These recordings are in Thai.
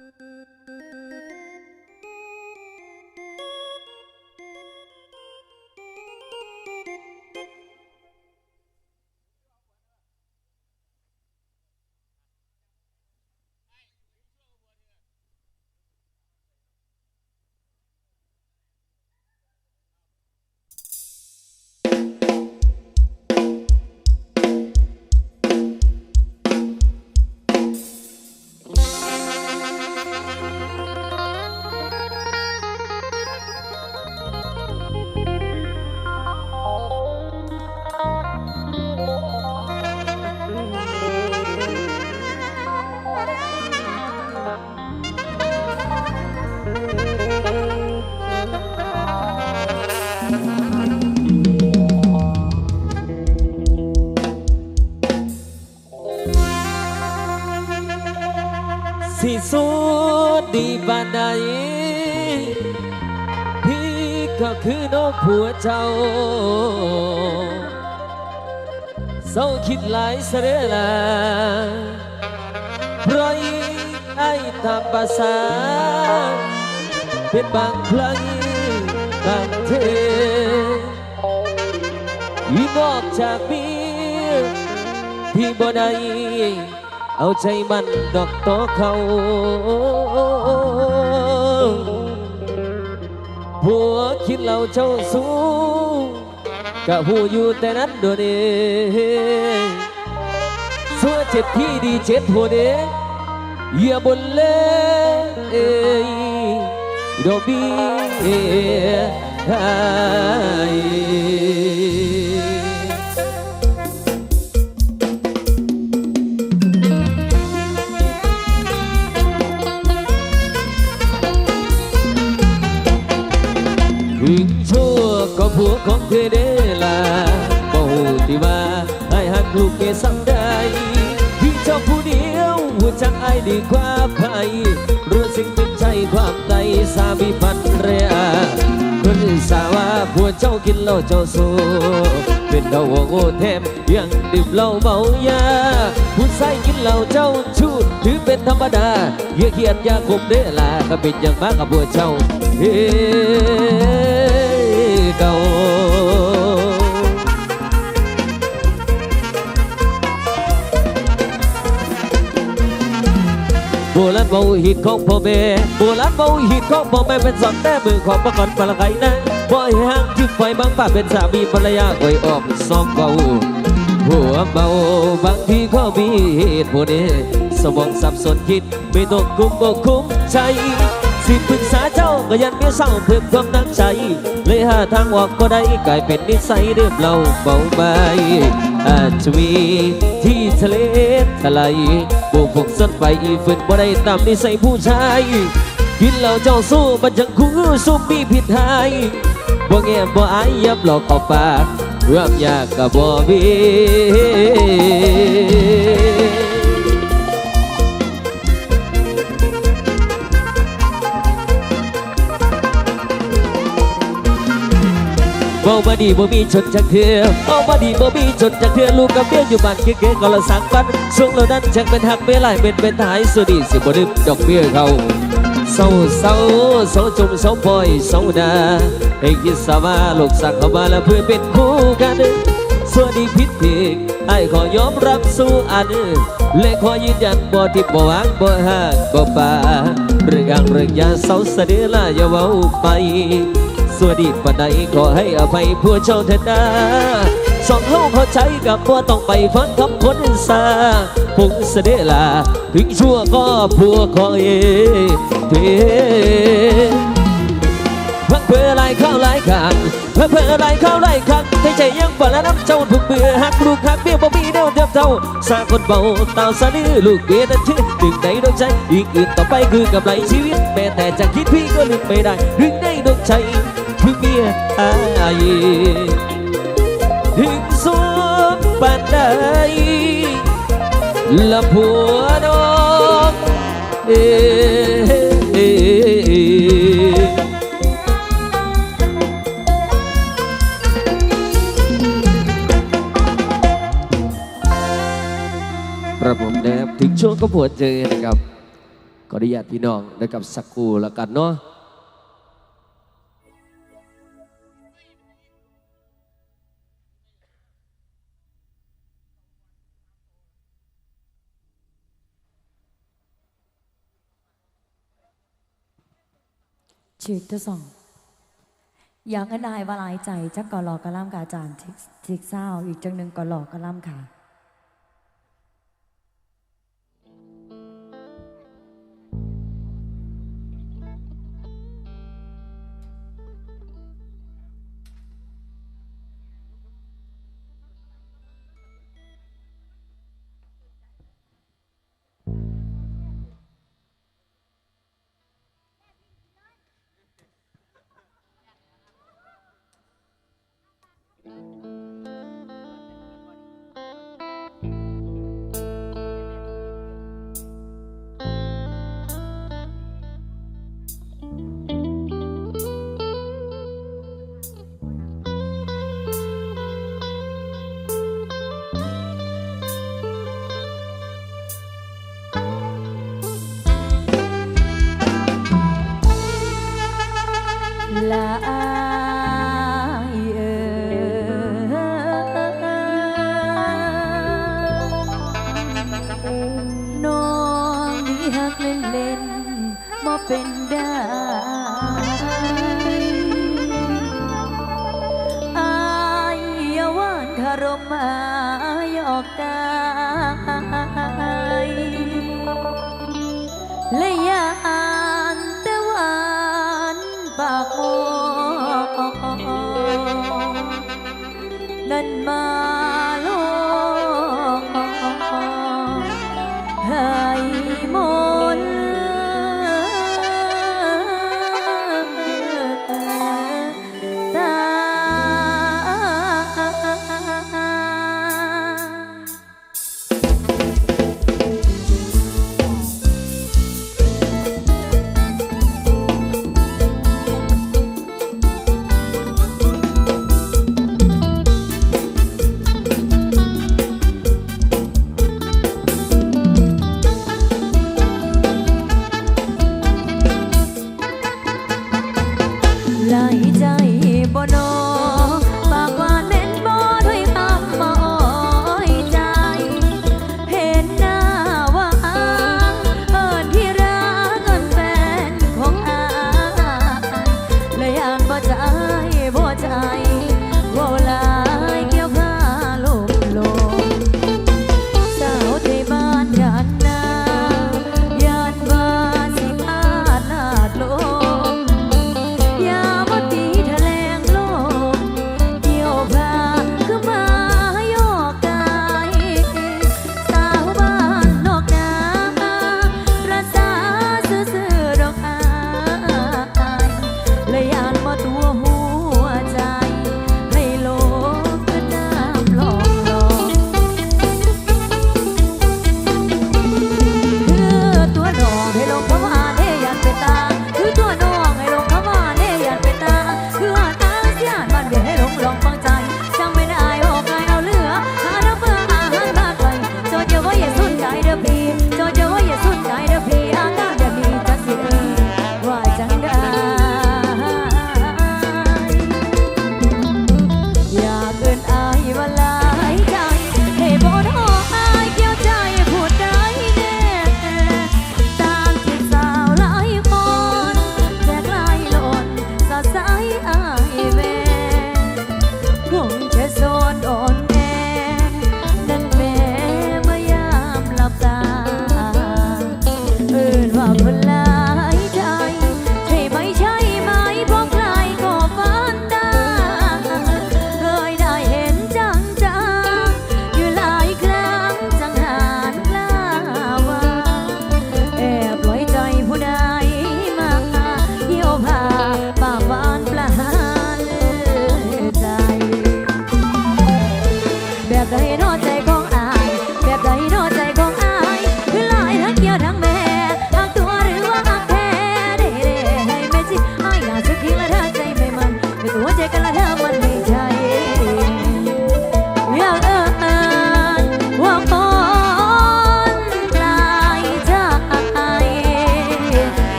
Música สิสุดดีบานใดพี่ก็คือน้องผัวเจ้าเศร้าคิดหลายเสยเด้อละปล่อยไอ้ตามภาษา เป็นบางครั้งบางเทยิ่งอกจากเมียพี่บ่ได้ เอาใจมันดอกตอเขาผัวคิดเราเจ้าสู้กะหูอยู่แต่นั้นโดนเองสัวเจ็บที่ดีเจ็บหัวเด้อย่าบนเลยดอกบีเอ้ย ของเธอเด้ล่ะบ่หูที่ว่าไอ้หักลูกเกสังได้พี่เจ้าผู้เดียวหัวจักไอ้ดีกว่าใครรู้สิ่งเป็นใจความใดสามีพันเรียคนสาวาผัวเจ้ากินเหล้าเจ้าสู้เป็นดาวโง่แถมยังดื่มเหล้าเมายาผู้ใส่กินเหล้าเจ้าชูดถือเป็นธรรมดาเยี่ยเขียดยาคมเด้ล่ะก็เป็นอย่างมากกับผัวเจ้าเฮ้ เก่าโบราณเบาหิดของพ่อแม่โบราณเบาหิดของพ่อแม่เป็นสองแต้มือของประกอนปลาไก่นะบ่อยห่างที่ไฟบางป่าเป็นสามีภรรยาก่อยออกสองเก่าหัวเบาบางทีก็มีเหตุผลสมองสับสนคิดไม่ต้องกุมบ่คุ้มใจสิปรึกษาเจ้า ก็ยันเมียเศร้าเพิ่มความนักใจ เลยหาทางออกก็ได้กลายเป็นนิสัยเริ่มเราเบาไปอาจจะมีที่ทะเลทลายบวกพวกสันไฟฝืนบ่ได้ตามนิสัยผู้ชายกินเหล้าเจ้าสู้มันจังคู่สู้มีผิดหายบ่แง่บ่อายยับหลอกออกปากเรื่องยากก็บ่มี บาบดีบ่มีชนจักเทือเบาบดีบ่มีชนจักเทือลูกกับเมียอยู่บ้านเก๋ๆก็ละสังปันช่วงเหล่านั้นจักเป็นหักเมื่อไรเป็นเป็นทายสุดีสิบ่ดึมดอกเบี้ยเขาเศร้าเศร้าเศร้าจมเศร้าพลอยเศร้าดาให้คิดสาวาลูกสักเข้ามาแล้วเพื่อเป็นคู่กันสวัสดีพิษผิดไอ้ขอยอมรับสู้อันและขอยืนยันบ่ที่บ่วางบ่ห่างบ่ป่าเรื่องเรื่องยาเศร้าเสด็จละอย่าเว้าไป สวัสดีปันใดขอให้อภัยผู้เจ้าเถิดนาสองเฮาเข้าใจกับว่าต้องไปฟังคำคนซาพงเสด็จลาถึงชั่วก็ผัวคอยเทพักเพื่อไรเข้าไรขังพักเพื่อไรเข้าไรขังในใจยังฝันและน้ำเจ้าถูกเบื่อหักลูกหักเบี้ยบ่มีแนวเดียบเท่าสาคนเบาตาสะดือลูกเบี้ยนั่นชื่อดึงในดวงใจอีกอื่นต่อไปคือกำไรชีวิตแม้แต่จะคิดพี่ก็ลืมไม่ได้ดึงในดวงใจ ถึงเมียอายถึงสูงปานใดละผัวน้องเอครับผมนะครับถึงช่วงก็ปวดเจอนะครับขออนุญาตพี่น้องนะครับสักครู่ล้วกันเนาะ ชีวิตที่สองอยากให้ได้ว่าหลายใจจักก่อหลอกกระล่ำกบอาจารย์ทิกเศร้าอีกจังหนึ่งก่อหลอกกระล่ำค่ะ ๆ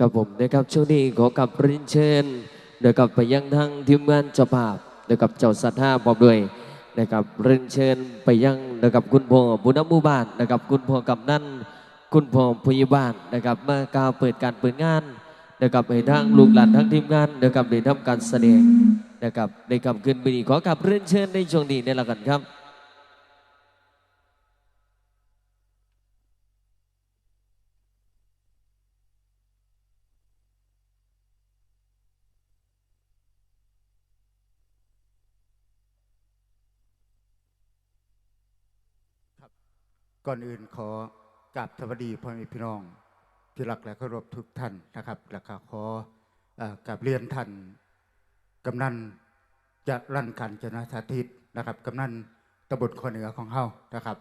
กับผมนะครับช่วงนี้ขอกลับเรียนเชิญนะครับไปยังทางทีมงานเจ้าภาพนะครับเจ้าสัตว์ห้าพร้อมด้วยนะครับเรียนเชิญไปยังนะครับคุณพ่อบุญนำหมู่บ้านนะครับคุณพ่อกำนันคุณพ่อพยาบาลนะครับมากล่าวเปิดการเปิดงานนะครับให้ทางลูกหลานทั้งทีมงานนะครับได้ทำการแสดงนะครับในคำขึ้นปีนี้ขอกลับเรียนเชิญในช่วงนี้นี่ละกันครับ ก่อนอื่นขอกราบสวัสดีพ่อแม่พี่น้องที่รักและเคารพทุกท่านนะครับและก็ขอเอ่อกราบเรียนท่านกำนันจะรั่นกันจนะสาธิตนะครับกำนันตำบลขอเหนือของเฮานะครับ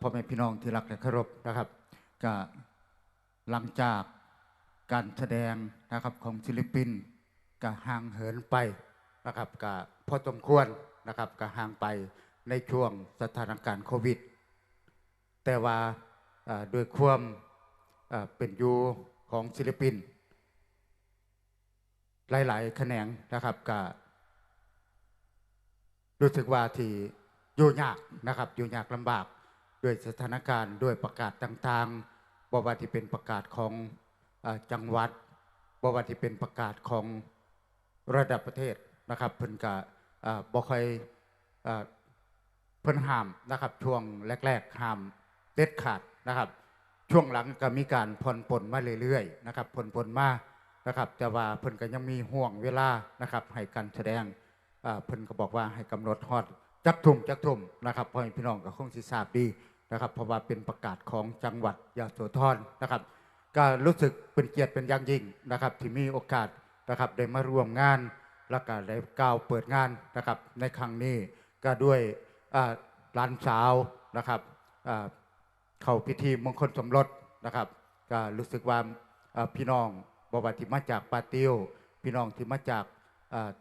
พ่อแม่พี่น้องที่รักและเคารพนะครับก็หลังจากการแสดงนะครับของศิลปินก็ห่างเหินไปนะครับก็พอสมควรนะครับก็ห่างไปในช่วงสถานการณ์โควิด แต่ว่าด้วยความเป็นอยู่ของศิลปิน หลายๆแขนงนะครับก็รู้สึกว่าที่อยู่ยากนะครับอยู่ยากลำบากด้วยสถานการณ์ด้วยประกาศต่างๆบว่าที่เป็นประกาศของอจังหวัดบว่าที่เป็นประกาศของระดับประเทศนะครับเพิ่นก็เอ่อบ่ค่อยเพิ่นห้ามนะครับช่วงแรก ๆห้าม ด็ดขาดนะครับ ช่วงหลังก็มีการผ่อนปลนมาเรื่อยๆนะครับผ่อนปลนมานะครับ แต่ว่าเพิ่นก็ยังมีห่วงเวลานะครับให้การแสดงเพิ่นก็บอกว่าให้กำหนดฮอดจักทุ่มจักทุ่มนะครับพ่อพี่น้องก็คงสิทราบดีนะครับเพราะว่าเป็นประกาศของจังหวัดยะโสธรนะครับก็รู้สึกเป็นเกียรติเป็นอย่างยิ่งนะครับที่มีโอกาสนะครับได้มาร่วมงาน แล้วก็ได้กล่าวเปิดงานนะครับในครั้งนี้ก็ด้วยอ่านสาวนะครับ เข้าพิธีมงคลสมรสนะครับ ก็รู้สึกว่าพี่น้องบว่าที่มาจากปาติวพี่น้องที่มาจาก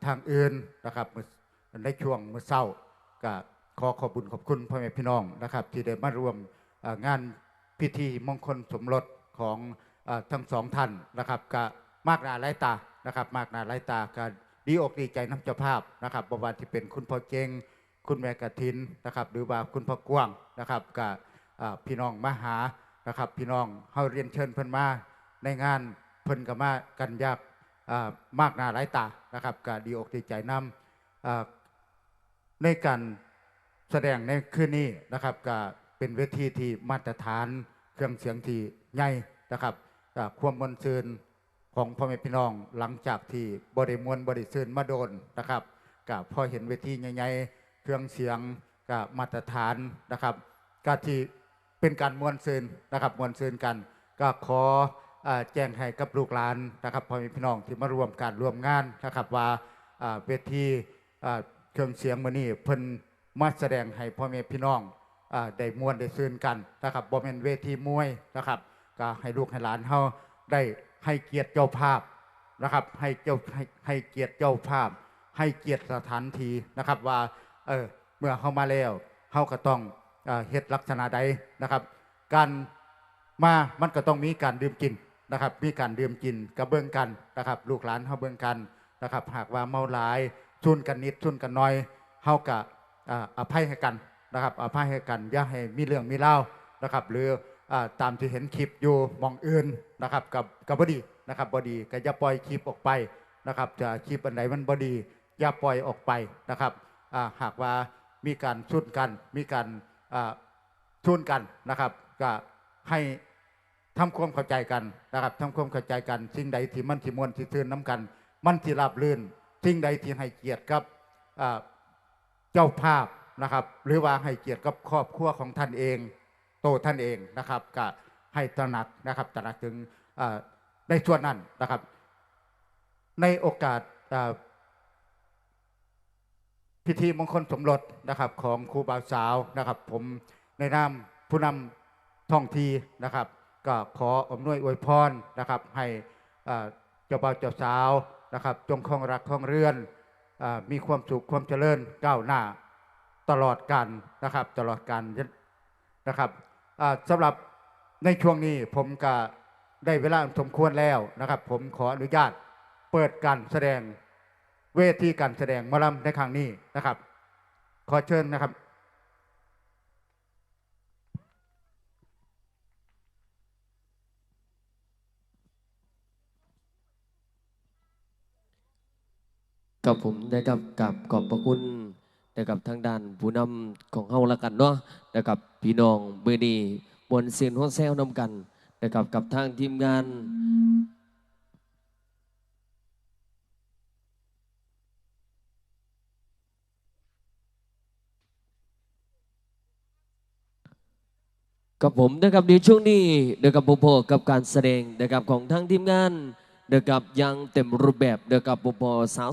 ทางอื่นนะครับมื้อในช่วงเมื้อเช้าก็ขอขอบุญขอบคุณพ่อแม่พี่น้องนะครับ ที่ได้มาร่วมงานพิธีมงคลสมรสของทั้งสองท่านนะครับก็มากหน้าหลายตานะครับ มากหน้าหลายตาก็ดีอกดีใจน้ำเจ้าภาพนะครับบว่าที่เป็นคุณพ่อเจงคุณแม่กฐินนะครับ หรือว่าคุณพ่อกว้างนะครับกับอ่า พี่น้องมาหานะครับ พี่น้องเฮาเรียนเชิญเพิ่นมาในงานเพิ่นก็มากันยากมากหน้าหลายตานะครับก็ดีอกดีใจนำในการแสดงในคืนนี้นะครับก็เป็นเวทีที่มาตรฐานเครื่องเสียงที่ใหญ่นะครับความมวลซืนของพ่อแม่พี่น้องหลังจากที่บริมวลบริซืนมาโดนนะครับก็พอเห็นเวทีใหญ่ๆเครื่องเสียงก็มาตรฐานนะครับก็ที่ เป็นการมวลซืนนะครับมวลซืนกัน ก็ขอแจ้งให้กับลูกหลานนะครับพ่อแม่พี่น้องที่มาร่วมการร่วมงานนะครับว่าเวทีเครื่องเสียงมือนี้เพิ่นมาแสดงให้พ่อแม่พี่น้องอได้มวนได้ซืนกันนะครับบ่แม่นเวทีมวยนะครับก็ให้ลูกให้หลานเฮาได้ให้เกียรติเจ้าภาพนะครับให้เจ้าให้ให้เกียรติเจ้าภาพ ให้เกียรติสถานที่นะครับว่าเออเมื่อเข้ามาแล้วเขาก็ต้อง เอ่อเฮ็ดลักษณะใดนะครับ การมามันก็ต้องมีการดื่มกินนะครับ มีการดื่มกินกระเบื้องกันนะครับ ลูกหลานเขาเบื้องกันนะครับ หากว่าเมาหลายชุนกันนิดชุนกันน้อยเขากะอภัยให้กันนะครับอภัยให้กันอย่าให้มีเรื่องมีเล่าวนะครับ หรืออตามที่เห็นคลิปอยู่มองอื่นนะครับกับกับบดีนะครับบดีก็อย่าปล่อยคลิปออกไปนะครับจะคลิปอันไหนมันบดีอย่าปล่อยออกไปนะครับหากว่ามีการชุนกันมีการ ชุนกันนะครับก็ให้ทำความเข้าใจกันนะครับทำความเข้าใจกันสิ่งใดที่มันที่มวลที่ซื่นน้ำกัน มันที่ราบลื่นสิ่งใดที่ให้เกียรติกับเจ้าภาพนะครับ หรือว่าให้เกียรติกับครอบครัวของท่านเอง โตท่านเองนะครับก็ให้ตระหนักนะครับตระหนักถึงในส่วนนั้นนะครับ ในโอกาสอ พิธีมงคลสมรสนะครับของครูบ่าวสาวนะครับ ผมในนามผู้นำท้องทีนะครับ ก็ขออำนวยอวยพรนะครับ ให้เจ้าบ่าวเจ้าสาวนะครับ จงคงรักคงเรือนอมีความสุขความเจริญก้าวหน้าตลอดกันนะครับ ตลอดกันนะครับสำหรับในช่วงนี้ผมก็ได้เวลาสมควรแล้วนะครับ ผมขออนุญาตเปิดการแสดง เวทีการแสดงมอลำในครั้งนี้นะครับ ขอเชิญนะครับกับผมนะครับกับขอบพระคุณนะครับทางด้านผู้นำของเฮาละกันเนาะนะครับพี่น้องเบอร์ดีมวลเสียนหัวแซวนำกันนะครับกับทางทีมงาน กับผมนะครับในช่วงนี้นะครับผมพบกับการแสดงนะครับของทางทีมงานนะครับยังเต็มรูปแบบนะครับผมพอสาว